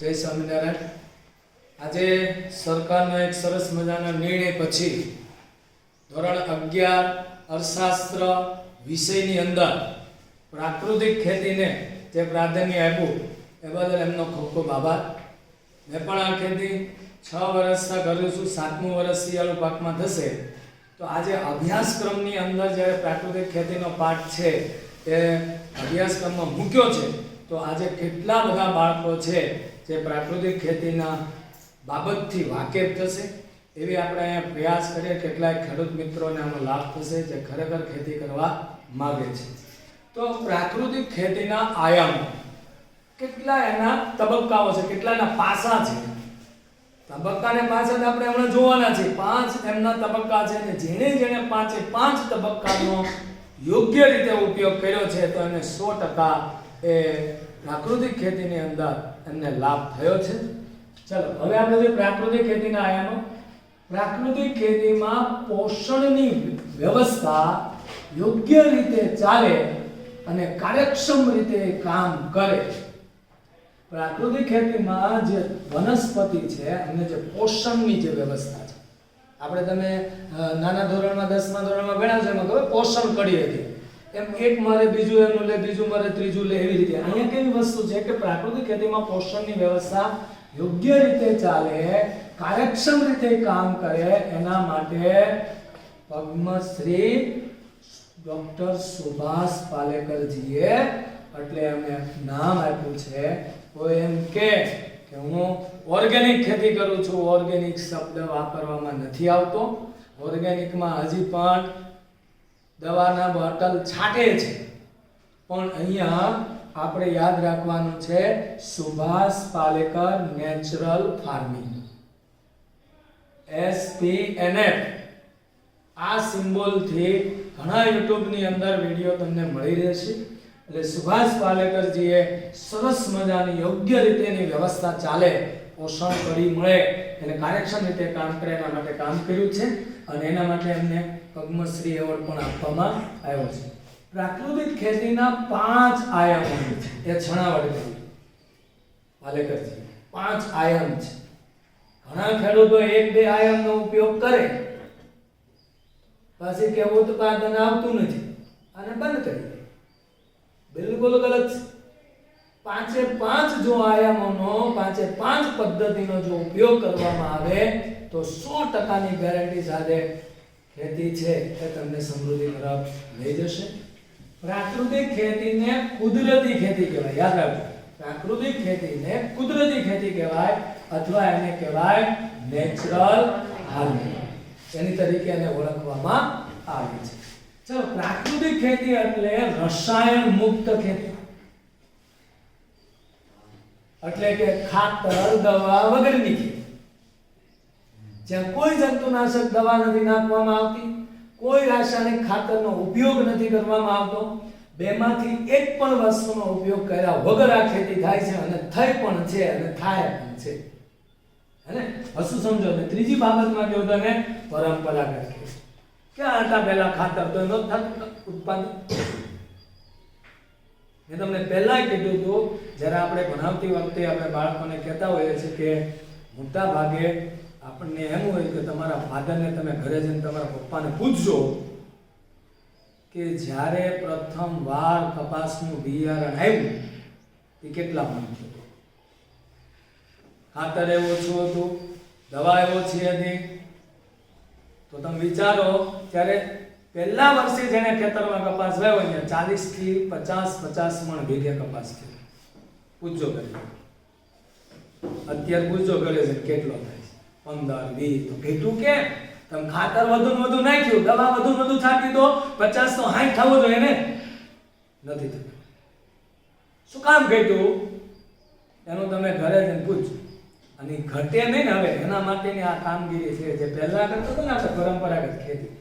જય સ્વામિનારાયણ. આજે સરકારનો એક સરસ મજાનો નિર્ણય પછી ધોરણ અગિયાર અર્થશાસ્ત્ર વિષયની અંદર પ્રાકૃતિક ખેતીને જે પ્રાધાન્ય આપ્યું, એ બદલ એમનો ખૂબ ખૂબ આભાર. મેં પણ આ ખેતી છ વર્ષથી કરું છું, સાતમું વર્ષ શિયાળુ પાકમાં થશે. તો આજે અભ્યાસક્રમની અંદર જ્યારે પ્રાકૃતિક ખેતીનો પાઠ છે, એ અભ્યાસક્રમમાં મૂક્યો છે, તો આજે કેટલા બધા બાળકો છે જે પ્રાકૃતિક ખેતીના બાબતથી વાકેફ થશે, એવી આપણે અહીંયા પ્રયાસ કરીએ કેટલાય ખેડૂત મિત્રોને આનો લાભ થશે જે ખરેખર ખેતી કરવા માગે છે. તો પ્રાકૃતિક ખેતીના આયામો. કેટલા એના તબક્કાઓ છે કેટલા એના પાસા છે? તબક્કાને પાછળ આપણે હમણાં જોવાના છે, પાંચ એમના તબક્કા છે અને જેણે જેણે પાંચે પાંચ તબક્કાનો યોગ્ય રીતે ઉપયોગ કર્યો છે, તો એને સો ટકા એ પ્રાકૃતિક ખેતીની અંદર એમને લાભ થયો છે. ચલો, હવે આપણે જે પ્રાકૃતિક ખેતીના આયામો. પ્રાકૃતિક ખેતીમાં પોષણની વ્યવસ્થા યોગ્ય રીતે ચાલે અને કાર્યક્ષમ રીતે કામ કરે. પ્રાકૃતિક ખેતીમાં જે વનસ્પતિ છે અને જે પોષણની જે વ્યવસ્થા છે. આપણે તમે નાના ધોરણમાં, દસમા ધોરણમાં ભણ્યા છો એમાં ખબર? પોષણ કડી હતી. એમ એક મારે બીજું એનું લે, બીજું મારે ત્રીજું લે, એવી રીતે. અહીંયા કેવી વસ્તુ છે કે પ્રાકૃતિક ખેતીમાં પોષણની વ્યવસ્થા યોગ્ય રીતે ચાલે, કાર્યક્ષમ રીતે કામ કરે, એના માટે પદ્મશ્રી ડોક્ટર સુભાષ પાલેકરજીએ એટલે એમને નામ આપ્યું છે. કોઈ એમ કે કે હું ઓર્ગેનિક ખેતી કરું છું, ઓર્ગેનિક શબ્દ વાપરવામાં નથી આવતો. ઓર્ગેનિકમાં હજી પણ દવાના બોટલ છાંટે છે. પણ અહીંયા આપણે યાદ રાખવાનું છે Subhash Palekar natural farming. SPNF આ સિમ્બોલથી ઘણા યુટ્યુબની અંદર વીડિયો તમને મળી રહેશે. એટલે સુભાષ પાલેકરજીએ સરસ મજાની યોગ્ય રીતેની વ્યવસ્થા ચાલે, પોષણ કરી મળે એટલે કાર્યક્ષમ રીતે કામ કરે, એના માટે કામ કર્યું છે. અને એના માટે એમને પદ્મશ્રી એવોર્ડ પણ આપવામાં આવ્યો છે. પ્રાકૃતિક ખેતીના પાંચ આયામો છે. એ છણાવટ કરી. પાલેકરજી પાંચ આયામ છે. ઘણા ખેડૂતો એક બે આયામનો ઉપયોગ કરે. પછી કેવું ઉત્પાદન આવતું નથી. અને બંધ કરી. બિલકુલ ગલત પાંચે પાંચ જો આયામોનો, પાંચે પાંચ પદ્ધતિનો જો ઉપયોગ કરવામાં આવે તો સો ટકાની ગેરંટી સાથે ખેતી છે એ તમને સમૃદ્ધિ તરફ લઈ જશે. પ્રાકૃતિક ખેતીને કુદરતી ખેતી કહેવાય. યાદ રાખજો. પ્રાકૃતિક ખેતીને કુદરતી ખેતી કહેવાય અથવા એને કહેવાય નેચરલ ફાર્મિંગ એની તરીકે એને ઓળખવામાં આવે છે. ચલો, પ્રાકૃતિક ખેતી એટલે રસાયણ મુક્ત ખેતી. એટલે કે ખાતર, દવા વગરની ખેતી. જ્યાં કોઈ જંતુનાશક દવા નથી નાખવામાં આવતી, કોઈ રાસાયણિક ખાતરનો ઉપયોગ નથી કરવામાં આવતો, બેમાંથી એક પણ વસ્તુનો ઉપયોગ કર્યા વગર આ ખેતી થાય છે અને થઈ પણ છે અને થાય પણ છે. હે ને સમજો ને, ત્રીજી બાબતમાં કહ્યું તમે પરંપરાગત ખેતી ક્યાં હતા પહેલા ખાતર? તો એનો થતું ઉત્પાદન. મેં તમને પહેલાં કીધું હતું જ્યારે આપણે ભણાવતી વખતે આપણે બાળકોને કહેતા હોઈએ છીએ કે મોટા ભાગે આપણને એમ હોય કે તમારા ફાધરને તમે ઘરે જઈને તમારા પપ્પાને પૂછજો કે જ્યારે પ્રથમ વાર કપાસનું બિયારણ આવ્યું, એ કેટલા મણ હતું? ખાતર એવું ઓછું હતું, દવા એવો ઓછી હતી. તો તમે વિચારો, ત્યારે પહેલા વર્ષે જેને ખેતરમાં કપાસ વાવ્યો ને ચાલીસથી પચાસ પચાસ મણ વીઘે કપાસ થયો. પૂછજો ઘરે. અત્યારે પૂછજો ઘરે છે કેટલો થાય પંદર વીસ. તો કેટલું કે તમે ખાતર વધુ ને વધુ નાખ્યું, દવા વધુ ને વધુ છાંટી દો પચાસ તો હાઈટ થવો જોઈએ ને? નથી થતું. શું કામ ઘટ્યું એનું તમે ઘરે જઈને પૂછ અને ઘટે નહીં ને હવે, એના માટેની આ કામગીરી છે જે પહેલા કરતો હતો ને આપણે પરંપરાગત ખેતી.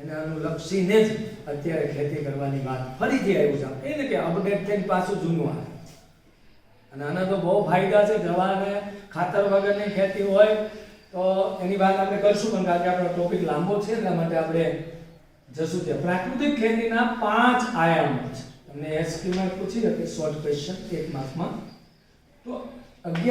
એને અનુલક્ષીને જ અત્યારે ખેતી કરવાની વાત ફરીથી આવ્યું છે. એને કે અપડેટ થઈને પાછું જૂનું આવે. અને આના તો બહુ ફાયદા છે. જવાને ખાતર વગરની ખેતી હોય તો એની વાત આપણે કરશું પણ કારણ કે આપણો ટોપિક લાંબો છે, એટલા માટે આપણે જશું ત્યાં. પ્રાકૃતિક ખેતીના પાંચ આયામો છે. તમને એસક્યુમાં પૂછી શકે શોર્ટ ક્વેશ્ચન એક માર્કમાં તો અગિયાર